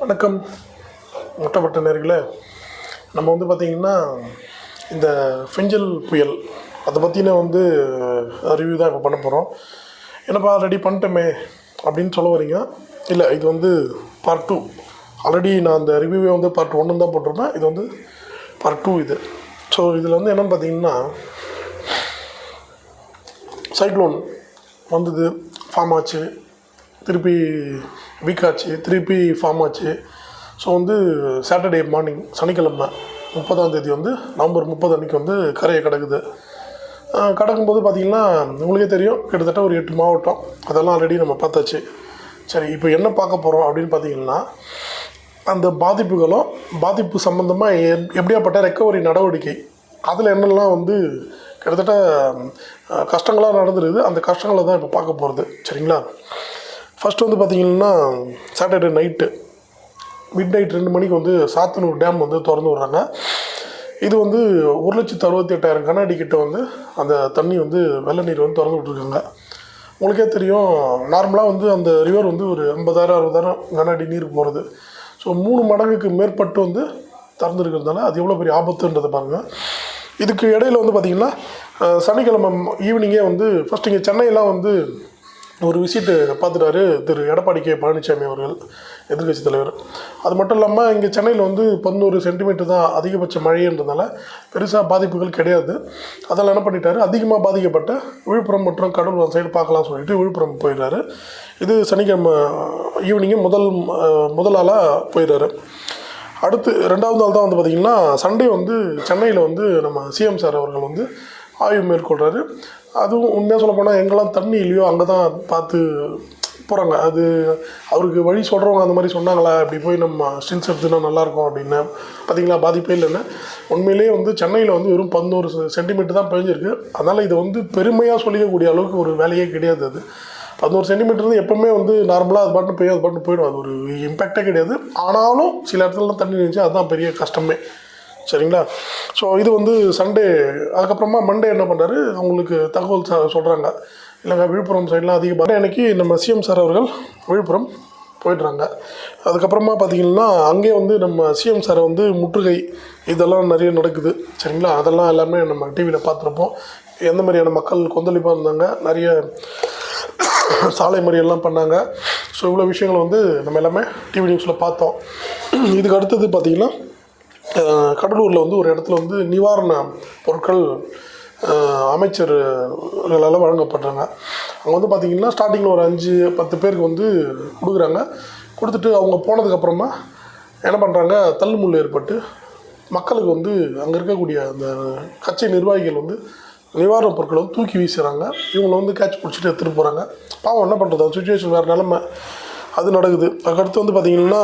வணக்கம். முட்டப்பட்ட நேர்களே நம்ம வந்து பார்த்திங்கன்னா இந்த ஃபிஞ்சல் புயல் அதை பற்றின வந்து ரிவ்யூ தான் இப்போ பண்ண போகிறோம் என்னப்பா ஆல்ரெடி பண்ணிட்டோமே அப்படின்னு சொல்ல வரீங்க? இல்லை இது வந்து பார்ட் டூ ஆல்ரெடி நான் அந்த ரிவ்யூவே வந்து பார்ட் ஒன்று தான் போட்டிருப்பேன். இது வந்து பார்ட் டூ இது. ஸோ இதில் வந்து என்னென்னு பார்த்தீங்கன்னா சைக்ளோன் வந்தது ஃபார்ம் ஆச்சு. திருப்பி வீக் ஆச்சு திருப்பி ஃபார்ம் ஆச்சு. ஸோ வந்து சாட்டர்டே மார்னிங் சனிக்கிழமை முப்பதாம் தேதி வந்து நவம்பர் முப்பது அன்றைக்கி வந்து கரையை கிடக்குது. கிடக்கும்போது கடக்கும்போது பார்த்திங்கன்னா உங்களுக்கே தெரியும் கிட்டத்தட்ட ஒரு எட்டு மாவட்டம். அதெல்லாம் ஆல்ரெடி நம்ம பார்த்தாச்சு. சரி இப்போ என்ன பார்க்க போகிறோம் அப்படின்னு பார்த்தீங்கன்னா அந்த பாதிப்புகளும் பாதிப்பு சம்மந்தமாக எப்படியாப்பட்ட ரெக்கவரி நடவடிக்கை அதில் என்னெல்லாம் வந்து கிட்டத்தட்ட கஷ்டங்களாக நடந்துருது அந்த கஷ்டங்களை தான் இப்போ பார்க்க போகிறது சரிங்களா? ஃபஸ்ட்டு வந்து பார்த்திங்கன்னா சாட்டர்டே நைட்டு மிட் நைட் ரெண்டு மணிக்கு வந்து சாத்தனூர் டேம் வந்து திறந்து விட்றாங்க. இது வந்து ஒரு லட்சத்து அறுபத்தி எட்டாயிரம் கண்ணாடி கிட்ட வந்து அந்த தண்ணி வந்து வெள்ள நீர் வந்து திறந்து விட்ருக்காங்க உங்களுக்கே தெரியும் நார்மலாக வந்து அந்த ரிவர் வந்து ஒரு ஐம்பதாயிரம் அறுபதாயிரம் கண்ணாடி நீர் போகிறது ஸோ மூணு மடங்குக்கு மேற்பட்டு வந்து திறந்துருக்கிறதுனால அது எவ்வளோ பெரிய ஆபத்துன்றதை பாருங்கள் இதுக்கு இடையில வந்து பார்த்திங்கன்னா சனிக்கிழமை ஈவினிங்கே வந்து ஃபஸ்ட் இங்கே சென்னையெல்லாம் வந்து ஒரு விசிட்டு பார்த்துட்டாரு திரு எடப்பாடி கே பழனிசாமி அவர்கள் எதிர்க்கட்சி தலைவர். அது மட்டும் இல்லாமல் இங்கே சென்னையில் வந்து பதினோரு சென்டிமீட்டர் தான் அதிகபட்ச மழைன்றதுனால பெருசாக பாதிப்புகள் கிடையாது. அதெல்லாம் என்ன பண்ணிட்டாரு? அதிகமாக பாதிக்கப்பட்ட விழுப்புரம் மற்றும் கடலூர் சைடு பார்க்கலாம் சொல்லிட்டு விழுப்புரம் போயிடுறாரு. இது சனிக்கிழமை ஈவினிங்கு முதல் முதலாளாக முதல் ஆளாக போயிடுறாரு. அடுத்து ரெண்டாவது நாள் தான் வந்து பார்த்திங்கன்னா சண்டே வந்து சென்னையில் வந்து நம்ம சிஎம் சார் அவர்கள் வந்து ஆய்வு மேற்கொள்கிறாரு அதுவும் உண்மையாக சொல்ல போனால் எங்கெல்லாம் தண்ணி இல்லையோ அங்கே தான் பார்த்து போகிறாங்க அது அவருக்கு வழி சொல்கிறவங்க அந்த மாதிரி சொன்னாங்களா? இப்படி போய் நம்ம ஸ்டில்ஸ் எடுத்துனா நல்லாயிருக்கும் அப்படின்னு. பார்த்தீங்களா பாதிப்பே இல்லைன்னு. உண்மையிலேயே வந்து சென்னையில் வந்து வெறும் பதினோரு சென்டிமீட்டர் தான் பெஞ்சிருக்கு. அதனால் இதை வந்து பெருமையாக சொல்லிக்கக்கூடிய அளவுக்கு ஒரு வேலையே கிடையாது அது. பதினோரு சென்டிமீட்டர் வந்து எப்பவுமே வந்து நார்மலாக அது பாட்டு போய் அது பாட்டு போயிடும். அது ஒரு இம்பேக்டே கிடையாது. ஆனாலும் சில இடத்துலலாம் தண்ணி நினைச்சு அதுதான் பெரிய கஷ்டமே. சரிங்களா? ஸோ இது வந்து சண்டே அதுக்கப்புறமா மண்டே என்ன பண்ணுறாரு அவங்களுக்கு தகவல் சொல்கிறாங்க இல்லைங்க விழுப்புரம் சைட்லாம் அதிக பாரு அன்னைக்கு நம்ம சிஎம் சார் அவர்கள் விழுப்புரம் போயிடுறாங்க. அதுக்கப்புறமா பார்த்தீங்கன்னா அங்கேயே வந்து நம்ம சிஎம் சாரை வந்து முற்றுகை இதெல்லாம் நிறைய நடக்குது. சரிங்களா? அதெல்லாம் எல்லாமே நம்ம டிவியில் பார்த்துருப்போம். எந்த மாதிரியான மக்கள் கொந்தளிப்பாக இருந்தாங்க? நிறைய சாலை மறியல்லாம் பண்ணாங்க. ஸோ இவ்வளோ விஷயங்கள் வந்து நம்ம எல்லாமே டிவி நியூஸில் பார்த்தோம். இதுக்கு அடுத்தது பார்த்திங்கன்னா கடலூரில் வந்து ஒரு இடத்துல வந்து நிவாரண பொருட்கள் அமைச்சர்களால் வழங்கப்படுறாங்க அங்கே வந்து பார்த்திங்கன்னா ஸ்டார்டிங்கில் ஒரு அஞ்சு பத்து பேருக்கு வந்து கொடுக்குறாங்க. கொடுத்துட்டு அவங்க போனதுக்கப்புறமா என்ன பண்ணுறாங்க தள்ளுமுள்ளு ஏற்பட்டு மக்களுக்கு வந்து அங்கே இருக்கக்கூடிய அந்த கட்சி நிர்வாகிகள் வந்து நிவாரணப் பொருட்களை வந்து தூக்கி வீசுகிறாங்க இவங்களை வந்து கேட்ச் பிடிச்சிட்டு எடுத்துகிட்டு போகிறாங்க பாவம் என்ன பண்ணுறது அந்த சுச்சுவேஷன் வேறு நிலமை. அது நடக்குது. அதுக்கடுத்து வந்து பார்த்திங்கன்னா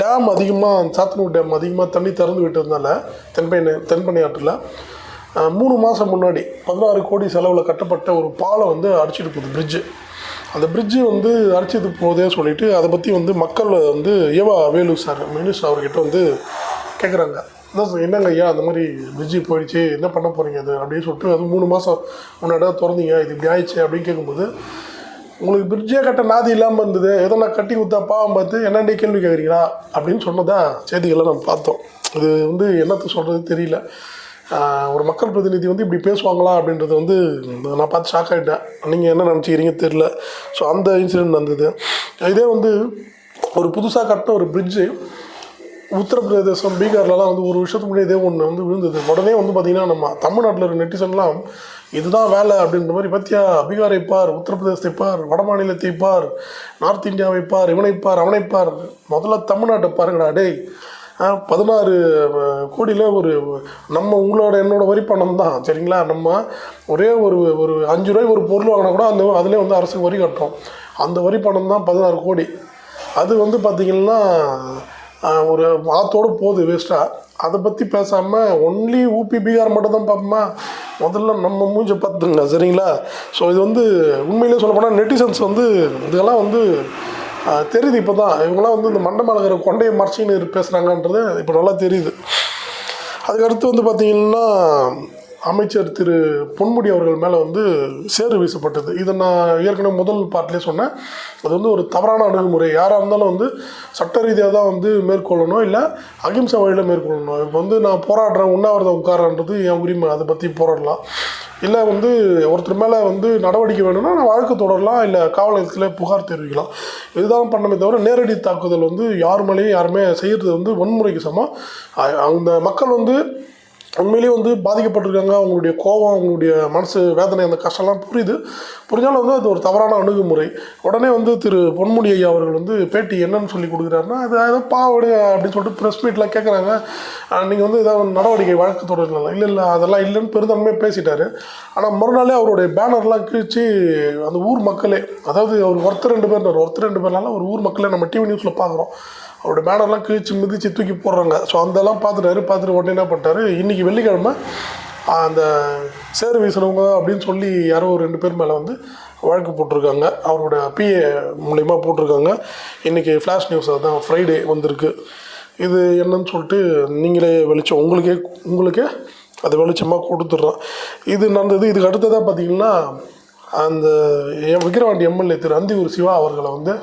டேம் அதிகமாக சாத்தனூர் டேம் அதிகமாக தண்ணி திறந்து விட்டதுனால தென்பெண்ணை தென்பெண்ணை ஆற்றில் மூணு மாதம் முன்னாடி பதினாறு கோடி செலவில் கட்டப்பட்ட ஒரு பாலம் வந்து அடிச்சிட்டு போகுது பிரிட்ஜு அந்த பிரிட்ஜு வந்து அடிச்சது போதே சொல்லிவிட்டு அதை பற்றி வந்து மக்கள் வந்து ஏவா வேலு சார் மினிஸ்டர் அவர்கிட்ட வந்து கேட்குறாங்க என்ன சார், என்னங்க ஐயா அந்த மாதிரி பிரிட்ஜு போயிடுச்சு? என்ன பண்ண போகிறீங்க அது? அப்படின்னு சொல்லிட்டு அது மூணு மாதம் முன்னாடி தான் திறந்தீங்க இது இப்படி ஆயிடுச்சு அப்படின்னு கேட்கும்போது உங்களுக்கு பிரிட்ஜே கட்ட நாதி இல்லாமல் இருந்தது ஏதோ நான் கட்டி கொடுத்தா பாவம் பார்த்து என்னண்டே கேள்வி கேட்குறீங்களா? அப்படின்னு சொன்னதான் செய்திகளை நம்ம பார்த்தோம். இது வந்து என்னத்தை சொல்கிறது தெரியல. ஒரு மக்கள் பிரதிநிதி வந்து இப்படி பேசுவாங்களா அப்படின்றது வந்து நான் பார்த்து ஷாக் ஆகிட்டேன் நீங்கள் என்ன நினச்சிக்கிறீங்க தெரில ஸோ அந்த இன்சிடென்ட் நடந்தது. இதே வந்து ஒரு புதுசாக கட்டின ஒரு பிரிட்ஜு உத்தரப்பிரதேசம் பீகார்லலாம் வந்து ஒரு வருஷத்துக்கு முன்னாடி இதே ஒன்று வந்து விழுந்தது. உடனே வந்து பார்த்திங்கன்னா நம்ம தமிழ்நாட்டில் இருக்க நெட்டிசன்லாம் இதுதான் வேலை அப்படின்ற மாதிரி பத்தியா? பீகாரை பார் உத்தரப்பிரதேசத்தை பார் வட மாநிலத்தை பார் நார்த் இந்தியாவை பார் இவனை பார் அவனை பார் முதல்ல தமிழ்நாட்டை பாருங்கடா டேய். பதினாறு கோடியில் ஒரு நம்ம உங்களோட என்னோட வரி பணம் தான் சரிங்களா? நம்ம ஒரே ஒரு ஒரு அஞ்சு ரூபாய் ஒரு பொருள் வாங்கினா கூட அந்த அதிலே வந்து அரசுக்கு வரி கட்டுறோம். அந்த வரி பணம் தான் பதினாறு கோடி. அது வந்து பார்த்திங்கன்னா ஒரு ஆத்தோடு போகுது வேஸ்ட்டாக அதை பற்றி பேசாமல் ஒன்லி ஊபி பீகார் மட்டும் தான் பார்ப்போமா? முதல்ல நம்ம மூஞ்சை பார்த்துங்க சரிங்களா? ஸோ இது வந்து உண்மையிலே சொல்லப்போனால் நெட்டிசன்ஸ் வந்து இதெல்லாம் வந்து தெரியுது இப்போ தான் இவங்களாம் வந்து இந்த மண்டை இருக்கிற கொண்டையை மறைச்சின்னு பேசுகிறாங்கன்றது இப்போ நல்லா தெரியுது. அதுக்கடுத்து வந்து பார்த்திங்கன்னா அமைச்சர் திரு பொன்முடி அவர்கள் மேலே வந்து சேறு வீசப்பட்டது. இதை நான் ஏற்கனவே முதல் பாட்டிலே சொன்னேன். அது வந்து ஒரு தவறான அணுகுமுறை. யாராக இருந்தாலும் வந்து சட்ட ரீதியாக தான் வந்து மேற்கொள்ளணும். இல்லை அகிம்சை வழியில் மேற்கொள்ளணும். இப்போ வந்து நான் போராடுறேன் உண்ணாவிரதம் உட்காரன்றது என் உரிமை. அதை பற்றி போராடலாம். இல்லை வந்து ஒருத்தர் மேலே வந்து நடவடிக்கை வேணும்னா நான் வழக்கு தொடரலாம். இல்லை காவல் நிலையத்தில் புகார் தெரிவிக்கலாம். இதுதான் பண்ணமே தவிர நேரடி தாக்குதல் வந்து யார் மேலேயும் யாருமே செய்கிறது வந்து வன்முறைக்கு சமம். அந்த மக்கள் வந்து உண்மையிலேயே வந்து பாதிக்கப்பட்டிருக்காங்க. அவங்களுடைய கோபம் அவங்களுடைய மனசு வேதனை அந்த கஷ்டம்லாம் புரியுது. புரிஞ்சாலும் வந்து அது ஒரு தவறான அணுகுமுறை. உடனே வந்து திரு பொன்முடி ஐயா அவர்கள் வந்து பேட்டி என்னன்னு சொல்லி கொடுக்குறாருன்னா அது ஏதோ பாவடு அப்படின்னு சொல்லிட்டு ப்ரெஸ் மீட்லாம் கேட்குறாங்க நீங்கள் வந்து ஏதாவது நடவடிக்கை வழக்கு தொடரலாம் இல்லை இல்லை அதெல்லாம் இல்லைன்னு பெருந்தன்மையாக பேசிட்டார். ஆனால் மறுநாளே அவருடைய பேனர்லாம் கிழிச்சு அந்த ஊர் மக்களே அதாவது அவர் ஒருத்தர் ரெண்டு பேர் ஒருத்தர் ரெண்டு பேர்னால ஒரு ஊர் மக்களே நம்ம டிவி நியூஸில் பார்க்குறோம் அவரோட பேனர்லாம் கிழிச்சு மிதிச்சு தூக்கி போடுறாங்க. ஸோ அதெல்லாம் பார்த்துட்டாரு பார்த்துட்டு உடனே என்ன பண்ணிட்டாரு? இன்றைக்கி வெள்ளிக்கிழமை அந்த சேர் வீசுனவங்க அப்படின்னு சொல்லி யாரோ ஒரு ரெண்டு பேர் மேலே வந்து வழக்கு போட்டிருக்காங்க. அவரோட பிஏ மூலயமா போட்டிருக்காங்க. இன்றைக்கி ஃப்ளாஷ் நியூஸ் அதுதான் ஃப்ரைடே வந்திருக்கு. இது என்னன்னு சொல்லிட்டு நீங்களே வெளிச்சம் உங்களுக்கே உங்களுக்கே அது வெளிச்சமாக கொடுத்துட்றோம். இது நடந்தது இதுக்கு அடுத்ததாக பார்த்தீங்கன்னா அந்த M Vikravandi M L A Thiru Anthiyur Siva அவர்களை வந்து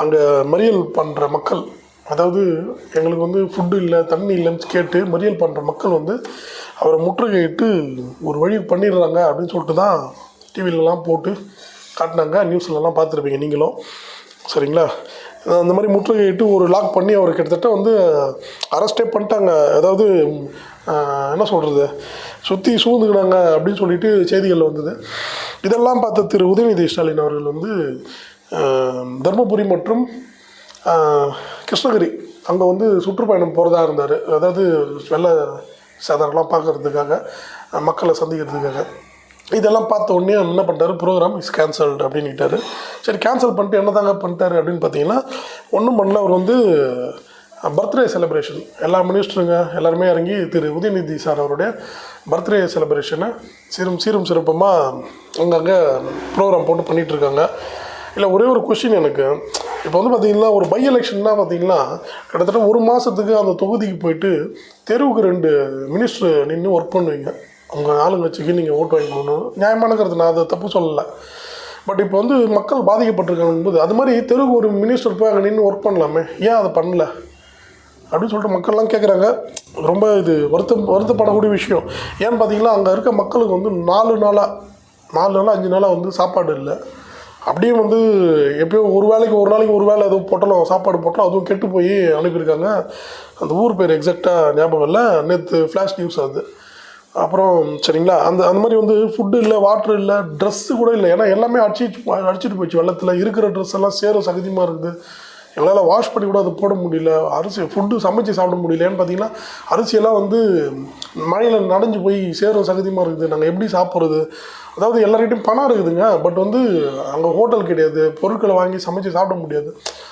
அங்கே மறியல் பண்ணுற மக்கள் அதாவது எங்களுக்கு வந்து ஃபுட்டு இல்லை தண்ணி இல்லைன்னு கேட்டு மறியல் பண்ணுற மக்கள் வந்து அவரை முற்றுகையிட்டு ஒரு வழி பண்ணிடுறாங்க அப்படின்னு சொல்லிட்டு தான் டிவிலலாம் போட்டு காட்டினாங்க. நியூஸ்லலாம் பார்த்துருப்பீங்க நீங்களும். சரிங்களா? அந்த மாதிரி முற்றுகையிட்டு ஒரு லாக் பண்ணி அவர் கிட்டத்தட்ட வந்து அரெஸ்டே பண்ணிட்டாங்க. அதாவது என்ன சொல்கிறது சுற்றி சூழ்ந்துக்கினாங்க அப்படின்னு சொல்லிட்டு செய்திகள் வந்தது. இதெல்லாம் பார்த்த திரு உதயநிதி ஸ்டாலின் அவர்கள் வந்து தர்மபுரி மற்றும் கிருஷ்ணகிரி. அங்கே வந்து சுற்றுப்பயணம் போகிறதா இருந்தார். அதாவது வெள்ள சேதாரம்லாம் பார்க்கறதுக்காக மக்களை சந்திக்கிறதுக்காக. இதெல்லாம் பார்த்த உடனே என்ன பண்ணிட்டாரு? ப்ரோக்ராம் இஸ் கேன்சல்டு அப்படின்னுட்டாரு. சரி கேன்சல் பண்ணிட்டு என்ன தாங்க பண்ணிட்டாரு அப்படின்னு பார்த்தீங்கன்னா ஒன்றும் பண்ணல. அவர் வந்து பர்த்டே செலிப்ரேஷன் எல்லா மினிஸ்டருங்க எல்லாருமே இறங்கி திரு உதயநிதி சார் அவருடைய பர்த்டே செலிப்ரேஷனை சீரும் சீரும் சிறப்பமாக அங்கங்கே ப்ரோக்ராம் போட்டு பண்ணிகிட்ருக்காங்க இல்லை ஒரே ஒரு கொஷின் எனக்கு. இப்போ வந்து பார்த்தீங்கன்னா ஒரு பை எலெக்ஷன்னா பார்த்தீங்கன்னா கிட்டத்தட்ட ஒரு மாதத்துக்கு அந்த தொகுதிக்கு போயிட்டு தெருவுக்கு ரெண்டு மினிஸ்டர் நின்று ஒர்க் பண்ணுவீங்க. உங்கள் ஆளுங்கட்சிக்கு நீங்கள் ஓட்டு வாங்கி போகணும் நியாயமான கருத்து. நான் அதை தப்பு சொல்லலை. பட் இப்போ வந்து மக்கள் பாதிக்கப்பட்டிருக்காங்க போது அது மாதிரி தெருவுக்கு ஒரு மினிஸ்டர் போய் அங்கே நின்று ஒர்க் பண்ணலாமே? ஏன் அதை பண்ணல? அப்படின்னு சொல்லிட்டு மக்கள்லாம் கேட்குறாங்க ரொம்ப இது வருத்தம் வருத்தப்படக்கூடிய விஷயம். ஏன்னு பார்த்தீங்கன்னா அங்கே இருக்க மக்களுக்கு வந்து நாலு நாளாக நாலு நாளாக அஞ்சு நாளாக வந்து சாப்பாடு இல்லை. அப்படியே வந்து எப்பயோ ஒரு வேளைக்கு ஒரு நாளைக்கு ஒரு வேளை எதுவும் பொட்டலம் சாப்பாடு பொட்டலம் அதுவும் கெட்டு போய் அனுப்பியிருக்காங்க. அந்த ஊர் பேர் எக்ஸாக்டாக ஞாபகம் இல்லை. நேற்று ஃப்ளாஷ் நியூஸ் அது. அப்புறம் சரிங்களா? அந்த அந்த மாதிரி வந்து ஃபுட்டு இல்லை வாட்ரு இல்லை ட்ரெஸ்ஸு கூட இல்லை. ஏன்னா எல்லாமே அடிச்சு அடிச்சுட்டு அடிச்சிட்டு போச்சு. வெள்ளத்தில் இருக்கிற ட்ரெஸ் எல்லாம் சேரும் சகதியமாக இருக்குது? எங்களால் வாஷ் பண்ணி கூட அதை போட முடியல. அரிசி ஃபுட்டு சமைச்சு சாப்பிட முடியலன்னு பார்த்தீங்கன்னா அரிசியெல்லாம் வந்து மழையில் நனைஞ்சு போய் சேரும் சகதியமாக இருக்குது. நாங்கள் எப்படி சாப்பிட்றது? அதாவது எல்லார்கிட்டையும் பணம் இருக்குதுங்க. பட் வந்து அங்கே ஹோட்டல் கிடையாது. பொருட்களை வாங்கி சமைச்சு சாப்பிட முடியாது.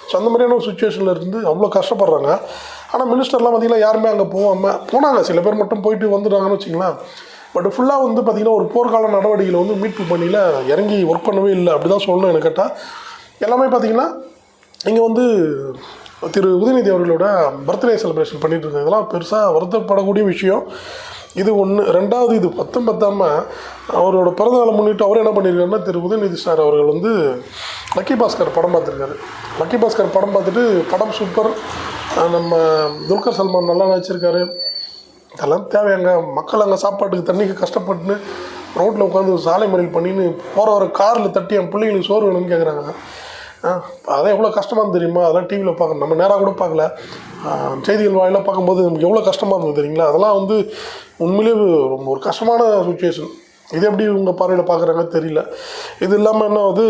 ஸோ அந்த மாதிரியான சுச்சுவேஷனில் இருந்து அவ்வளோ கஷ்டப்படுறாங்க. ஆனால் மினிஸ்டர்லாம் பார்த்தீங்கன்னா யாருமே அங்கே போகாமல் போனாங்க. சில பேர் மட்டும் போயிட்டு வந்துடுறாங்கன்னு வச்சிங்களேன் பட் ஃபுல்லாக வந்து பார்த்திங்கன்னா ஒரு போர்க்கால நடவடிக்கையில் வந்து மீட்பு பணியில் இறங்கி ஒர்க் பண்ணவே இல்லை. அப்படி தான் சொல்லணும் எனக்கு கேட்டால் எல்லாமே பார்த்தீங்கன்னா இங்கே வந்து திரு உதயநிதி அவர்களோட பர்த்டே செலிப்ரேஷன் பண்ணிட்டு இருக்காங்க. இதெல்லாம் பெருசாக வருத்தப்படக்கூடிய விஷயம். இது ஒன்று ரெண்டாவது இது பத்தும் பத்தாமல் அவரோட பிறந்தநாளை முன்னிட்டு அவர் என்ன பண்ணியிருக்காருன்னா திரு உதயநிதி சார் அவர்கள் வந்து லக்கி பாஸ்கர் படம் பார்த்துருக்காரு. லக்கி பாஸ்கர் படம் பார்த்துட்டு படம் சூப்பர் நம்ம துல்கர் சல்மான் நல்லா நடிச்சிருக்காரு. இதெல்லாம் தேவையாங்க மக்கள் அங்கே சாப்பாட்டுக்கு தண்ணிக்கு கஷ்டப்பட்டுன்னு ரோட்டில் உட்காந்து சாலை மறியல் பண்ணின்னு போகிற ஒரு காரில் தட்டி என் பிள்ளைங்களுக்கு சோறு வேணும்னு கேட்குறாங்க அதான் எவ்வளோ கஷ்டமாக தெரியுமா? அதெல்லாம் டிவியில் பார்க்க நம்ம நேராக கூட பார்க்கல. செய்திகள் வாயிலாக பார்க்கும்போது நமக்கு எவ்வளோ கஷ்டமாக இருந்தது தெரியுங்களா? அதெல்லாம் வந்து உண்மையிலேயே ரொம்ப ஒரு கஷ்டமான சுச்சுவேஷன் இது எப்படி உங்கள் பார்வையில் பார்க்குறாங்க தெரியல. இது இல்லாமல் என்ன வந்து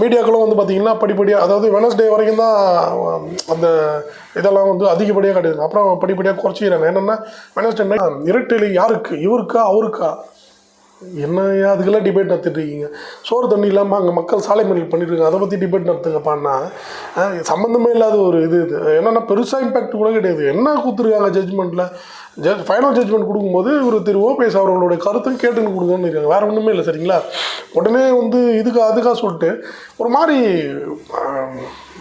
மீடியாக்களும் வந்து பார்த்திங்கன்னா படிப்படியாக அதாவது வெனஸ்டே வரைக்கும் தான் அந்த இதெல்லாம் வந்து அதிகப்படியாக கிடையாது அப்புறம் படிப்படியாக குறைச்சிக்கிறாங்க. என்னென்னா வெனஸ்டே இரட்டலி யாருக்கு? இவருக்கா? அவருக்கா? என்ன அதுக்கெல்லாம் டிபேட் நடத்திட்டு இருக்கீங்க சோறு தண்ணி இல்லாமல் அங்கே மக்கள் சாலை மறியல் பண்ணியிருக்காங்க அதை பற்றி டிபேட் நடத்துங்கப்பான்னா சம்மந்தமே இல்லாத ஒரு இது இது. என்னென்னா பெருசாக இம்பேக்ட் கூட கிடையாது. என்ன கொடுத்துருக்காங்க ஜட்ஜ்மெண்ட்டில் ஜட்ஜ் ஃபைனல் ஜட்ஜ்மெண்ட் கொடுக்கும்போது ஒரு திரு ஓபிஎஸ் அவர்களுடைய கருத்தும் கேட்டுன்னு கொடுங்கன்னு இருக்காங்க. வேறு ஒன்றுமே இல்லை சரிங்களா? உடனே வந்து இதுக்கு அதுக்காக சொல்லிட்டு ஒரு மாதிரி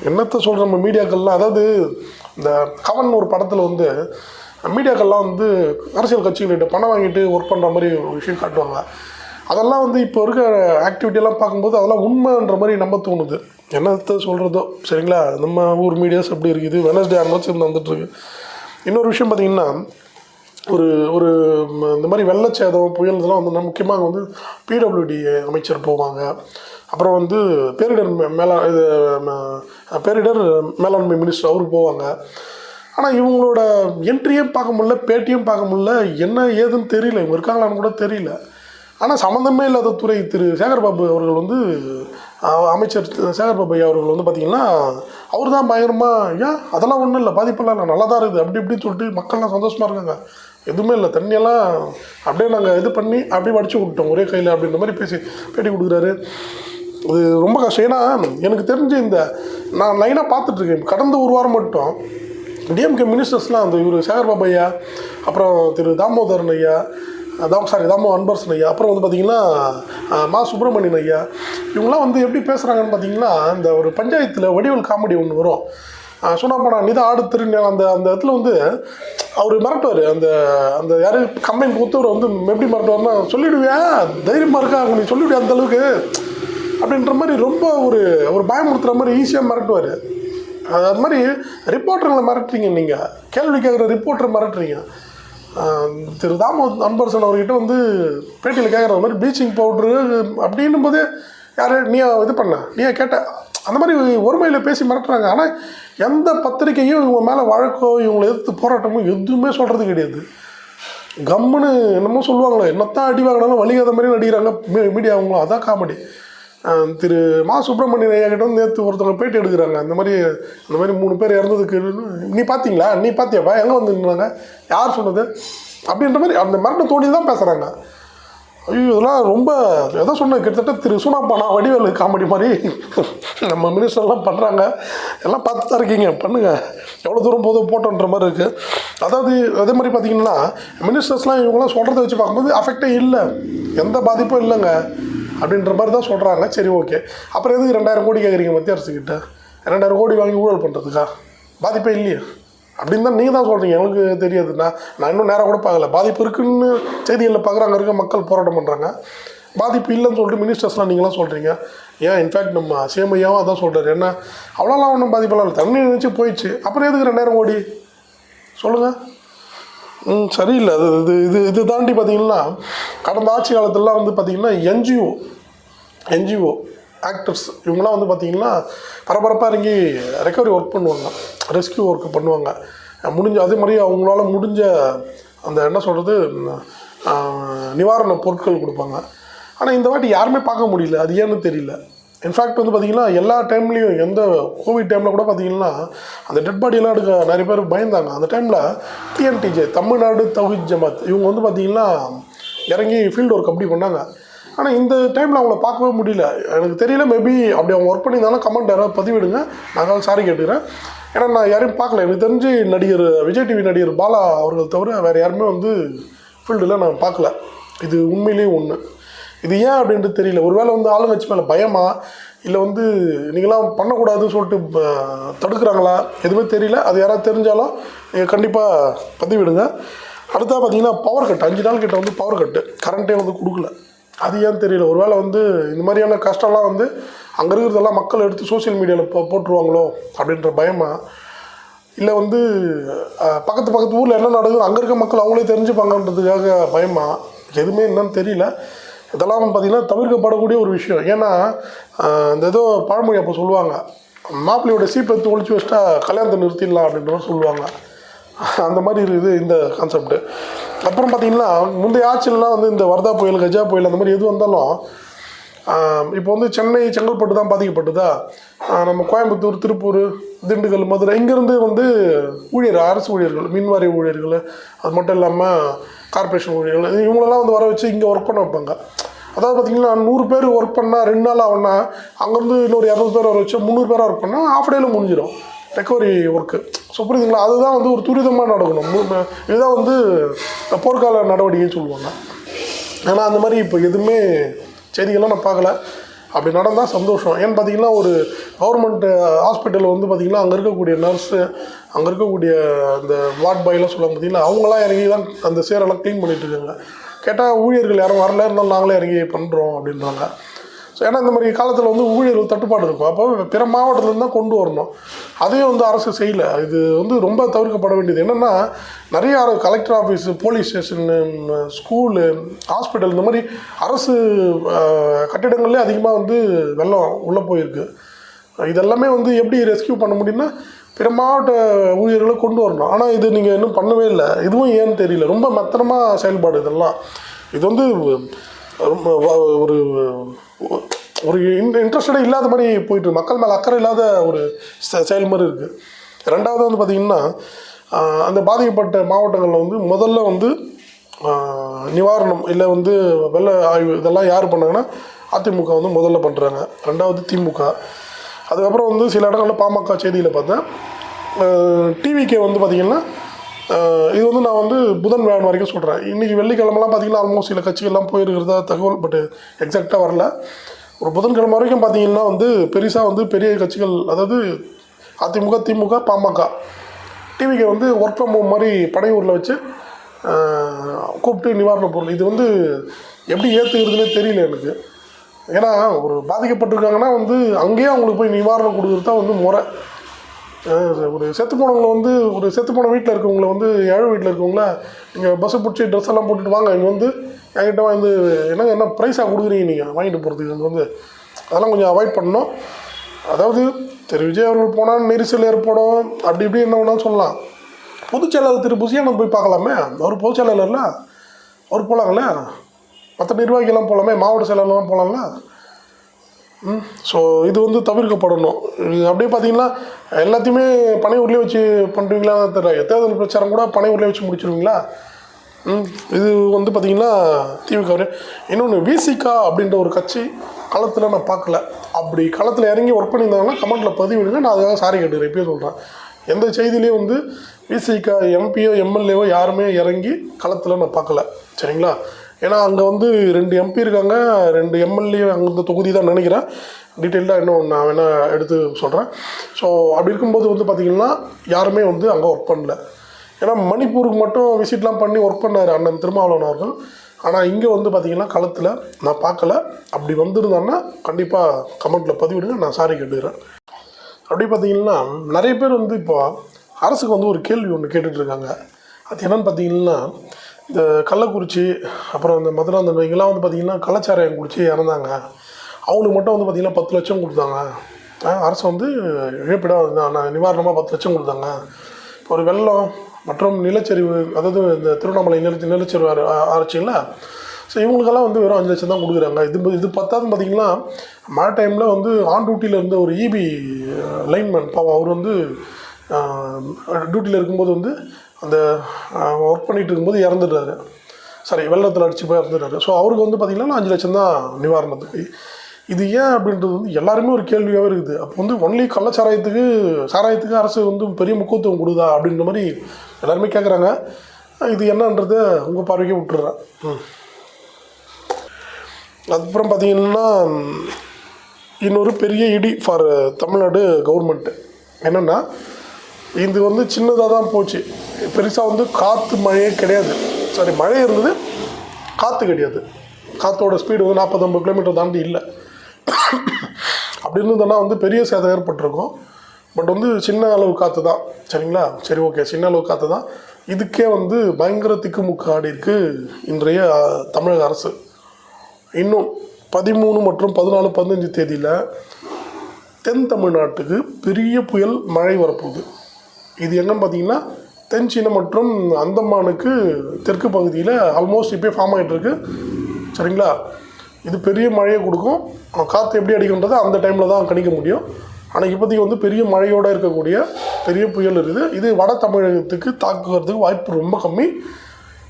என்னத்தை சொல்கிற நம்ம மீடியாக்கள்லாம்? அதாவது இந்த கவன் ஒரு படத்தில் வந்து மீடியாக்கள்லாம் வந்து அரசியல் கட்சிகள்கிட்ட பணம் வாங்கிட்டு ஒர்க் பண்ணுற மாதிரி ஒரு விஷயம் காட்டுவாங்க. அதெல்லாம் வந்து இப்போ இருக்க ஆக்டிவிட்டியெல்லாம் பார்க்கும்போது அதெல்லாம் உண்மைன்ற மாதிரி நம்ம தோணுது. என்னத்தை சொல்கிறதோ சரிங்களா? நம்ம ஊர் மீடியாஸ் அப்படி இருக்குது? வெனஸ்டே ஆன்வர்ட்ஸ் இருந்து வந்துட்டுருக்கு இன்னொரு விஷயம் பார்த்தீங்கன்னா ஒரு ஒரு இந்த மாதிரி வெள்ளச்சேதம் புயல் இதெல்லாம் வந்து முக்கியமாக வந்து பிடபிள்யூடி அமைச்சர் போவாங்க. அப்புறம் வந்து பேரிடர் மே- மேலா இது பேரிடர் மேலாண்மை மினிஸ்டர் அவரு போவாங்க. ஆனால் இவங்களோட என்ட்ரியும் பார்க்க முடியல பேட்டியும் பார்க்க முடியல. என்ன ஏதுன்னு தெரியல. இவங்க இருக்காங்களான்னு கூட தெரியல. ஆனால் சம்மந்தமே இல்லாத துறை திரு சேகர்பாபு அவர்கள் வந்து அமைச்சர் சேகர்பாபு ஐயா அவர்கள் வந்து பார்த்திங்கன்னா அவர் தான் பயங்கரமாக ஏன் அதெல்லாம் ஒன்றும் இல்லை. பாதிப்பெல்லாம் இல்லை. நல்லா தான் இருக்குது. அப்படி இப்படின்னு சொல்லிட்டு மக்கள்லாம் சந்தோஷமாக இருக்காங்க. எதுவுமே இல்லை. தண்ணியெல்லாம் அப்படியே நாங்கள் இது பண்ணி அப்படியே வடிச்சு விட்டோம் ஒரே கையில் அப்படின்ற மாதிரி பேசி பேட்டி கொடுக்குறாரு. இது ரொம்ப கஷ்டம். ஏன்னா எனக்கு தெரிஞ்ச இந்த நான் லைனாக பார்த்துட்ருக்கேன் கடந்த ஒரு வாரம் மட்டும் டிஎம்கே மினிஸ்டர்ஸ்லாம் அந்த இவர் சேகர் பாபையா அப்புறம் திரு தாமோதரன் ஐயா தாம் சாரி தாமோ அன்பர்சன் ஐயா அப்புறம் வந்து பார்த்திங்கன்னா மா சுப்பிரமணியன் ஐயா இவங்களாம் வந்து எப்படி பேசுகிறாங்கன்னு பார்த்தீங்கன்னா இந்த ஒரு பஞ்சாயத்தில் வடிவல் காமெடி ஒன்று வரும். சொன்னால் போனால் நிதா ஆடு திருநெ அந்த அந்த இடத்துல வந்து அவர் மிரட்டுவார். அந்த அந்த யாரு கம்பெனி கொடுத்தவர் வந்து எப்படி மிரட்டுவார்னா சொல்லிவிடுவியா தைரியமாக இருக்கா? நீ சொல்லிவிடியா அந்த அளவுக்கு? அப்படின்ற மாதிரி ரொம்ப ஒரு ஒரு பயமுறுத்துகிற மாதிரி ஈஸியாக மிரட்டுவார். அது அது மாதிரி ரிப்போர்ட்டர்களை மிரட்டுறீங்க நீங்கள் கேள்வி கேட்குற ரிப்போர்ட்டரை மிரட்டுறீங்க. திரு தாமோ அன்பரசன் அவர்கிட்ட வந்து பேட்டியில் கேட்குற மாதிரி ப்ளீச்சிங் பவுட்ரு அப்படின்னும் போதே யார் நீயா இது பண்ண? நீ கேட்ட? அந்த மாதிரி ஒருமையில் பேசி மிரட்டுறாங்க. ஆனால் எந்த பத்திரிக்கையும் இவங்க மேலே வழக்கோ இவங்களை எதிர்த்து போராட்டமோ எதுவுமே சொல்கிறது கிடையாது. கம்முன்னு என்னமோ சொல்லுவாங்களே என்னத்தான் அடி வாங்கினாலும் வழிகாத மாதிரி நடிக்கிறாங்க மீ- மீடியா அவங்களும். அதான் காமெடி. திரு மா சுப்பிரமணியன் ஐயா கிட்ட வந்து நேற்று ஒருத்தவங்க பேட்டி எடுக்கிறாங்க. இந்த மாதிரி இந்த மாதிரி மூணு பேர் இறந்ததுக்கு நீ பார்த்தீங்களா நீ பார்த்தியாப்பா எங்கே வந்து யார் சொன்னது? அப்படின்ற மாதிரி அந்த மரண தோணி தான் பேசுகிறாங்க ஐயோ இதெல்லாம் ரொம்ப எதை சொன்னேன் கிட்டத்தட்ட திரு சுனாப்பானா வடிவேலு காமெடி மாதிரி. நம்ம மினிஸ்டர்லாம் பண்ணுறாங்க எல்லாம் பார்த்து தான் இருக்கீங்க. பண்ணுங்கள் எவ்வளோ தூரம் போதும் போட்டோன்ற மாதிரி இருக்குது அதாவது அதே மாதிரி பார்த்தீங்கன்னா மினிஸ்டர்ஸ்லாம் இவங்களாம் சொல்கிறத வச்சு பார்க்கும்போது அஃபெக்டே இல்லை. எந்த பாதிப்பும் இல்லைங்க. அப்படின்ற மாதிரி தான் சொல்கிறாங்க சரி ஓகே. அப்புறம் எதுக்கு ரெண்டாயிரம் கோடி கேட்குறீங்க மத்திய அரசுக்கிட்ட ரெண்டாயிரம் கோடி வாங்கி ஊழல் பண்ணுறதுக்கா பாதிப்பே இல்லையா. அப்படின்னு தான் நீங்கள் தான் சொல்கிறீங்க எனக்கு தெரியாது. நான் இன்னும் நேராக கூட பார்க்கல. பாதிப்பு இருக்குன்னு செய்திகளில் பார்க்குறாங்க. இருக்க மக்கள் போராட்டம் பண்ணுறாங்க பாதிப்பு இல்லைன்னு சொல்லிட்டு மினிஸ்டர்ஸ்லாம் நீங்களாம் சொல்கிறீங்க ஏன்? இன்ஃபேக்ட் நம்ம சேமையாவும் அதான் சொல்கிறார் ஏன்னா அவ்வளோலாம் ஒன்றும் பாதிப்பெல்லாம் இல்லை. தண்ணி நினச்சி போயிடுச்சு. அப்புறம் எதுக்கு ரெண்டாயிரம் கோடி? சொல்லுங்கள் சரியில்லை. அது இது இது இது தாண்டி பார்த்தீங்கன்னா கடந்த ஆட்சி காலத்துலலாம் வந்து பார்த்திங்கன்னா என்ஜிஓ என்ஜிஓ ஆக்டர்ஸ் இவங்களாம் வந்து பார்த்தீங்கன்னா பரபரப்பாக இறங்கி ரெக்கவரி ஒர்க் பண்ணுவாங்க. ரெஸ்கியூ ஒர்க் பண்ணுவாங்க. முடிஞ்ச அதே மாதிரி அவங்களால முடிஞ்ச அந்த என்ன சொல்கிறது நிவாரண பொருட்கள் கொடுப்பாங்க. ஆனால் இந்த வாட்டி யாருமே பார்க்க முடியல. அது ஏன்னு தெரியல. இன்ஃபேக்ட் வந்து பார்த்திங்கன்னா எல்லா டைம்லேயும் எந்த கோவிட் டைமில் கூட பார்த்தீங்கன்னா அந்த டெட் பாடியெல்லாம் எடுக்க நிறைய பேர் பயந்தாங்க. அந்த டைமில் டிஎன்டிஜே தமிழ்நாடு தௌஹித் ஜமாத். இவங்க வந்து பார்த்திங்கன்னா இறங்கி ஃபீல்டு ஒர்க் அப்படி பண்ணாங்க. ஆனால் இந்த டைமில் அவங்கள பார்க்கவே முடியல. எனக்கு தெரியல மேபி அப்படி அவங்க ஒர்க் பண்ணியிருந்தாலும் கமெண்ட் யாராவது பதிவிடுங்க. நான் சாரி கேட்டுக்கிறேன். ஏன்னா நான் யாரையும் பார்க்கல. எனக்கு தெரிஞ்சு நடிகர் விஜய் டிவி நடிகர் பாலா அவர்கள் தவிர வேறு யாருமே வந்து ஃபீல்டில் நான் பார்க்கல. இது உண்மையிலேயே ஒன்று இது ஏன் அப்படின்ட்டு தெரியல. ஒருவேளை வந்து ஆளுங்கட்சி மேலே பயமா? இல்லை வந்து நீங்களாம் பண்ணக்கூடாதுன்னு சொல்லிட்டு தடுக்கிறாங்களா? எதுவுமே தெரியல. அது யாராவது தெரிஞ்சாலும் நீங்கள் கண்டிப்பாக பதிவிடுங்க. அடுத்தா பார்த்தீங்கன்னா பவர் கட் அஞ்சு நாள் கிட்ட வந்து பவர் கட்டு கரண்ட்டே வந்து கொடுக்கல. அது ஏன்னு தெரியல? ஒருவேளை வந்து இந்த மாதிரியான கஷ்டம்லாம் வந்து அங்கே இருக்கிறதெல்லாம் மக்கள் எடுத்து சோஷியல் மீடியாவில் போ போட்டுருவாங்களோ? அப்படின்ற பயமா? இல்லை வந்து பக்கத்து பக்கத்து ஊரில் என்ன நடக்குது அங்கே இருக்க மக்கள் அவங்களே தெரிஞ்சுப்பாங்கன்றதுக்காக பயமா? எதுவுமே என்னன்னு தெரியல. இதெல்லாம் பார்த்தீங்கன்னா தவிர்க்கப்படக்கூடிய ஒரு விஷயம். ஏன்னா இந்த ஏதோ பழமொழி அப்போ சொல்லுவாங்க மாப்பிள்ளையோட சீப்பெடுத்து ஒழிச்சு வச்சுட்டா கல்யாணத்தை நிறுத்திடலாம் அப்படின்ற மாதிரி சொல்லுவாங்க. அந்த மாதிரி இருக்குது இந்த கான்செப்ட்டு அப்புறம் பார்த்தீங்கன்னா முந்தைய ஆட்சியிலலாம் வந்து இந்த வர்தா புயல் கஜா புயல் அந்த மாதிரி எது வந்தாலும் இப்போ வந்து சென்னை செங்கல்பட்டு தான் பாதிக்கப்பட்டதா? நம்ம கோயம்புத்தூர் திருப்பூர் திண்டுக்கல் மதுரை இங்கேருந்து வந்து ஊழியர் அரசு ஊழியர்கள் மின்வாரிய ஊழியர்கள் அது மட்டும் இல்லாமல் கார்ப்பரேஷன் ஊழியர்கள். இவங்களெல்லாம் வந்து வர வச்சு இங்கே ஒர்க் பண்ண வைப்பாங்க. அதாவது பார்த்தீங்கன்னா நூறு பேர் ஒர்க் பண்ணால் ரெண்டு நாள் ஆகும்னா அங்கேருந்து இன்னொரு இரநூறு பேர் வர வச்சு முந்நூறு பேராக ஒர்க் பண்ணால் ஆஃப் டேல முடிஞ்சிடும் ரெக்கவரி ஒர்க்கு ஸோ புரியுதுங்களா? அதுதான் வந்து ஒரு துரிதமாக நடக்கணும். இதுதான் வந்து போர்க்கால நடவடிக்கைன்னு சொல்லுவாங்க. ஆனால் அந்த மாதிரி இப்போ எதுவுமே செய்திகள்லாம் நான் பார்க்கல. அப்படி நடந்தால் சந்தோஷம். ஏன்னு பார்த்தீங்கன்னா ஒரு கவர்மெண்ட் ஹாஸ்பிட்டல் வந்து பார்த்திங்கன்னா அங்கே இருக்கக்கூடிய நர்ஸு அங்கே இருக்கக்கூடிய அந்த வார்ட் பாய்லாம் சொல்லுவாங்க பார்த்தீங்களா அவங்களாம் இறங்கி தான் அந்த சேரெல்லாம் க்ளீன் பண்ணிகிட்டு இருக்காங்க. கேட்டால் ஊழியர்கள் யாரும் வரல இருந்தாலும் நாங்களே இறங்கி பண்ணுறோம் அப்படின்றாங்க. ஸோ ஏன்னா இந்த மாதிரி காலத்தில் வந்து ஊழியர்கள் தட்டுப்பாடு இருக்கும். அப்போ பிற மாவட்டத்துலேருந்து தான் கொண்டு வரணும். அதையும் வந்து அரசு செய்யலை. இது வந்து ரொம்ப தவிர்க்கப்பட வேண்டியது. என்னென்னா நிறைய collector office police station school hospital இந்த மாதிரி அரசு கட்டிடங்கள்லேயே அதிகமாக வந்து வெள்ளம் உள்ளே போயிருக்கு. இதெல்லாமே வந்து எப்படி ரெஸ்கியூ பண்ண முடியும்னா பிற மாவட்ட ஊழியர்களை கொண்டு வரணும். ஆனால் இது நீங்கள் இன்னும் பண்ணவே இல்லை. இதுவும் ஏன்னு தெரியல. ரொம்ப மெத்தனமாக செயல்பாடு இதெல்லாம். இது வந்து ரொம்ப ஒரு ஒரு இன்ட்ரெஸ்டடே இல்லாத மாதிரி போயிட்டு மக்கள் மேலே அக்கறை இல்லாத ஒரு செ- செயல் மாதிரி இருக்குது ரெண்டாவது வந்து பார்த்திங்கன்னா அந்த பாதிக்கப்பட்ட மாவட்டங்களில் வந்து முதல்ல வந்து நிவாரணம் இல்லை வந்து வெள்ள ஆய்வு இதெல்லாம் யார் பண்ணாங்கன்னா அதிமுக வந்து முதல்ல பண்ணுறாங்க ரெண்டாவது திமுக. அதுக்கப்புறம் வந்து சில இடங்களில் பாமக செய்தியில் பார்த்தேன். டிவிக்கே வந்து பார்த்திங்கன்னா இது வந்து நான் வந்து புதன் வியாழன் வரைக்கும் சொல்கிறேன் இன்றைக்கி வெள்ளிக்கிழமெல்லாம் பார்த்திங்கன்னா ஆல்மோஸ்ட் சில கட்சிகள்லாம் போயிருக்கிறதா தகவல் பட் எக்ஸாக்டாக வரல. ஒரு புதன்கிழமை வரைக்கும் பார்த்தீங்கன்னா வந்து பெருசாக வந்து பெரிய கட்சிகள் அதாவது அதிமுக திமுக பாமக டிவிக்கு வந்து ஒர்க் ஃப்ரம் ஹோம் மாதிரி படையூரில் வச்சு கூப்பிட்டு நிவாரணப் பொருள். இது வந்து எப்படி ஏற்றுக்கிறதுனே தெரியல எனக்கு. ஏன்னா ஒரு பாதிக்கப்பட்டிருக்காங்கன்னா வந்து அங்கேயே அவங்களுக்கு போய் நிவாரணம் கொடுக்குறது தான் வந்து முறை. ஒரு செத்து போனவங்களை வந்து ஒரு செத்து போன வீட்டில் இருக்கவங்கள வந்து ஏழை வீட்டில் இருக்கவங்கள நீங்கள் பஸ்ஸை பிடிச்சி ட்ரெஸ் எல்லாம் போட்டுட்டு வாங்க. இங்கே வந்து என்கிட்ட வந்து என்னங்க என்ன ப்ரைஸாக கொடுக்குறீங்க நீங்கள் வாங்கிட்டு போகிறதுக்கு இங்கே வந்து. அதெல்லாம் கொஞ்சம் அவாய்ட் பண்ணணும். அதாவது திரு விஜய் அவர்கள் போனால் நெரிசல் ஏற்படும். அப்படி இப்படி என்ன வேணாலும் சொல்லலாம். பொதுச் செயலாளர் திரு புசியானந்த் போய் பார்க்கலாமே? அவர் பொதுச் செயலாளர்ல அவர் போகலாங்களே மற்ற நிர்வாகிகள்லாம் போகலாமே மாவட்ட செயலாளர்லாம் போகலாம்ல ஸோ இது வந்து தவிர்க்கப்படணும். இது அப்படியே பார்த்தீங்கன்னா எல்லாத்தையுமே பனை ஊர்லேயே வச்சு பண்ணுறீங்களா தெரியல தேர்தல் பிரச்சாரம் கூட பனை ஊர்லேயே வச்சு முடிச்சிருவீங்களா? ம் இது வந்து பார்த்தீங்கன்னா திமுக இன்னொன்று விசிகா அப்படின்ற ஒரு கட்சி களத்தில் நான் பார்க்கல. அப்படி களத்தில் இறங்கி ஒர்க் பண்ணியிருந்தாங்கன்னா கமெண்ட்டில் பதிவிடுங்க நான் அதுக்காக சாரி கேட்டுக்கிறேன். இப்பயே சொல்கிறேன் எந்த செய்திலையும் வந்து விசிகா எம்பியோ எம்எல்ஏவோ யாருமே இறங்கி களத்தில் நான் பார்க்கல. சரிங்களா? ஏன்னா அங்கே வந்து ரெண்டு எம்பி இருக்காங்க. ரெண்டு எம்எல்ஏ அங்கே தொகுதி தான் நினைக்கிறேன். டீட்டெயில்டாக இன்னும் நான் வேணால் எடுத்து சொல்கிறேன் ஸோ அப்படி இருக்கும்போது வந்து பார்த்திங்கன்னா யாருமே வந்து அங்கே ஒர்க் பண்ணல. ஏன்னா மணிப்பூருக்கு மட்டும் விசிட்லாம் பண்ணி ஒர்க் பண்ணார் அண்ணன் திருமாவளவன் அவர்கள். ஆனால் இங்கே வந்து பார்த்திங்கன்னா களத்தில் நான் பார்க்கல அப்படி வந்திருந்தான்னா கண்டிப்பாக கமெண்ட்டில் பதிவிடுங்க. நான் சாரி கேட்டுக்கிறேன். அப்படி பார்த்தீங்கன்னா நிறைய பேர் வந்து இப்போ அரசுக்கு வந்து ஒரு கேள்வி ஒன்று கேட்டுட்ருக்காங்க அது என்னென்னு பார்த்தீங்கன்னா இந்த கள்ளக்குறிச்சி அப்புறம் இந்த மதுராந்தகம் இங்கெல்லாம் வந்து பார்த்திங்கன்னா கள்ளச்சாராயம் குடிச்சு இறந்தாங்க. அவங்களுக்கு மட்டும் வந்து பார்த்திங்கன்னா பத்து லட்சம் கொடுத்தாங்க. அரசு வந்து இழப்பீடாக நிவாரணமாக பத்து லட்சம் கொடுத்தாங்க. இப்போ ஒரு வெள்ளம் மற்றும் நிலச்சரிவு அதாவது இந்த திருவண்ணாமலை நில நிலச்சரிவு ஆறு ஆராய்ச்சியில் ஸோ இவங்களுக்கெல்லாம் வந்து வெறும் அஞ்சு லட்சம் தான் கொடுக்குறாங்க. இது இது பத்தாவது பார்த்திங்கன்னா மழை டைமில் வந்து ஆன் டியூட்டியில் இருந்த ஒரு இபி லைன்மேன் பாவம் அவர் வந்து டியூட்டியில் இருக்கும்போது வந்து அந்த ஒர்க் பண்ணிட்டு இருக்கும்போது இறந்துடுறாரு. சாரி வெள்ளத்தில் அடிச்சு போய் இறந்துடுறாரு. ஸோ அவருக்கு வந்து பார்த்திங்கன்னா அஞ்சு லட்சம் தான் நிவாரணத்துக்கு. இது ஏன் அப்படின்றது வந்து எல்லாருமே ஒரு கேள்வியாகவே இருக்குது. அப்போ வந்து ஒன்லி கள்ளச்சாராயத்துக்கு சாராயத்துக்கு அரசு வந்து பெரிய முக்கியத்துவம் கொடுதா அப்படின்ற மாதிரி எல்லாருமே கேட்குறாங்க இது என்னன்றதை உங்கள் பார்வைக்கே விட்டுறேன். அதுக்கப்புறம் பார்த்தீங்கன்னா இன்னொரு பெரிய இடி ஃபார் தமிழ்நாடு கவர்மெண்ட்டு என்னென்னா இது வந்து சின்னதாக தான் போச்சு. பெருசாக வந்து காற்று மழையே கிடையாது. சாரி மழை இருந்தது காற்று கிடையாது. காற்றோட ஸ்பீடு வந்து நாற்பத்தொம்பது கிலோமீட்டர் தாண்டி இல்லை. அப்படி இருந்ததுன்னா வந்து பெரிய சேதம் ஏற்பட்டிருக்கும். பட் வந்து சின்ன அளவு காற்று தான். சரிங்களா? சரி ஓகே சின்ன அளவு காற்று தான். இதுக்கே வந்து பயங்கர திக்குமுக்கு ஆடி இருக்கு இன்றைய தமிழக அரசு. இன்னும் பதிமூணு மற்றும் பதினாலு பதினஞ்சு தேதியில் தென் தமிழ்நாட்டுக்கு பெரிய புயல் மழை வரப்போகுது. இது என்னன்னு பார்த்தீங்கன்னா தென் சீனா மற்றும் அந்தமானுக்கு தெற்கு பகுதியில் ஆல்மோஸ்ட் இப்போ ஃபார்ம் ஆகிட்டுருக்கு சரிங்களா? இது பெரிய மழையை கொடுக்கும். காற்று எப்படி அடிக்கின்றது அந்த டைமில் தான் கணிக்க முடியும். ஆனால் இப்போதைக்கு வந்து பெரிய மழையோடு இருக்கக்கூடிய பெரிய புயல் இருக்குது. இது வட தமிழகத்துக்கு தாக்குறதுக்கு வாய்ப்பு ரொம்ப கம்மி.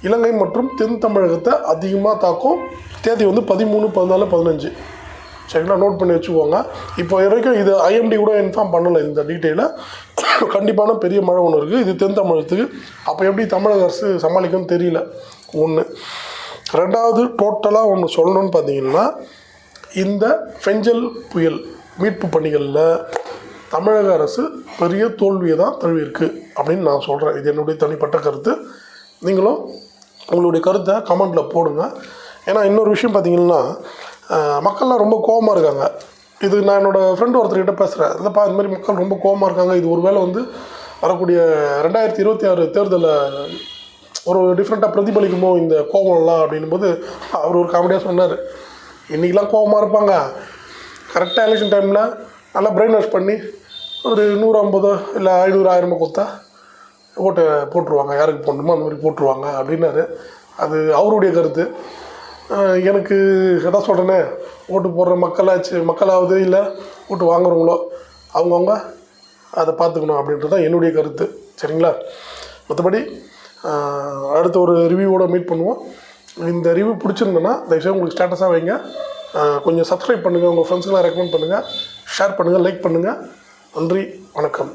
இலங்கை மற்றும் தென் தமிழகத்தை அதிகமாக தாக்கும். தேதி வந்து பதிமூணு பதினாலு பதினஞ்சு. சரிங்களா நோட் பண்ணி வச்சுக்கோங்க. இப்போ வரைக்கும் இது ஐஎம்டி கூட இன்ஃபார்ம் பண்ணலை இந்த டீட்டெயிலை கண்டிப்பான பெரிய மழை ஒன்று இருக்குது இது தென் தமிழகத்துக்கு. அப்போ எப்படி தமிழக அரசு சமாளிக்கும்னு தெரியல. ஒன்று ரெண்டாவது டோட்டலாக ஒன்று சொல்லணும்னு பார்த்தீங்கன்னா இந்த ஃபெஞ்சல் புயல் மீட்பு பணிகளில் தமிழக அரசு பெரிய தோல்வியை தான் தழுவியிருக்கு அப்படின்னு நான் சொல்கிறேன் இது என்னுடைய தனிப்பட்ட கருத்து. நீங்களும் உங்களுடைய கருத்தை கமெண்டில் போடுங்க. ஏன்னா இன்னொரு விஷயம் பார்த்தீங்கன்னா மக்கள்லாம் ரொம்ப கோவமாக இருக்காங்க. இது நான் என்னோடய ஃப்ரெண்டு ஒருத்தர்கிட்ட பேசுகிறேன் இல்லைப்பா இந்த மாதிரி மக்கள் ரொம்ப கோவமாக இருக்காங்க. இது ஒருவேளை வந்து வரக்கூடிய ரெண்டாயிரத்தி இருபத்தி ஆறு தேர்தலில் ஒரு டிஃப்ரெண்ட்டாக பிரதிபலிக்குமோ இந்த கோபம்லாம் அப்படின்னும் போது அவர் ஒரு காமெடியாக சொன்னார். இன்றைக்கெலாம் கோவமாக இருப்பாங்க. கரெக்டாக எலெக்ஷன் டைமில் நல்லா பிரெயின் வாஷ் பண்ணி ஒரு நூறு ஐம்பதோ இல்லை ஐநூறு ஆயிரமோ கொடுத்தா ஓட்டை போட்டுருவாங்க. யாருக்கு போடணுமோ அந்த மாதிரி போட்டுருவாங்க அப்படின்னாரு. அது அவருடைய கருத்து. எனக்கு எதாவது சொல்கிறேனே ஓட்டு போடுற மக்களாச்சு மக்களாவது இல்லை ஓட்டு வாங்குறவங்களோ அவங்கவுங்க அதை பார்த்துக்கணும் அப்படின்றது தான் என்னுடைய கருத்து. சரிங்களா? மற்றபடி அடுத்த ஒரு ரிவ்யூவோட மீட் பண்ணுவோம். இந்த ரிவ்யூ பிடிச்சிருந்தேன்னா தயவுசெய்து உங்களுக்கு ஸ்டேட்டஸாக வைங்க. கொஞ்சம் சப்ஸ்கிரைப் பண்ணுங்கள் உங்கள் ஃப்ரெண்ட்ஸுக்கெலாம் ரெக்கமெண்ட் பண்ணுங்கள் ஷேர் பண்ணுங்கள் லைக் பண்ணுங்கள் நன்றி வணக்கம்.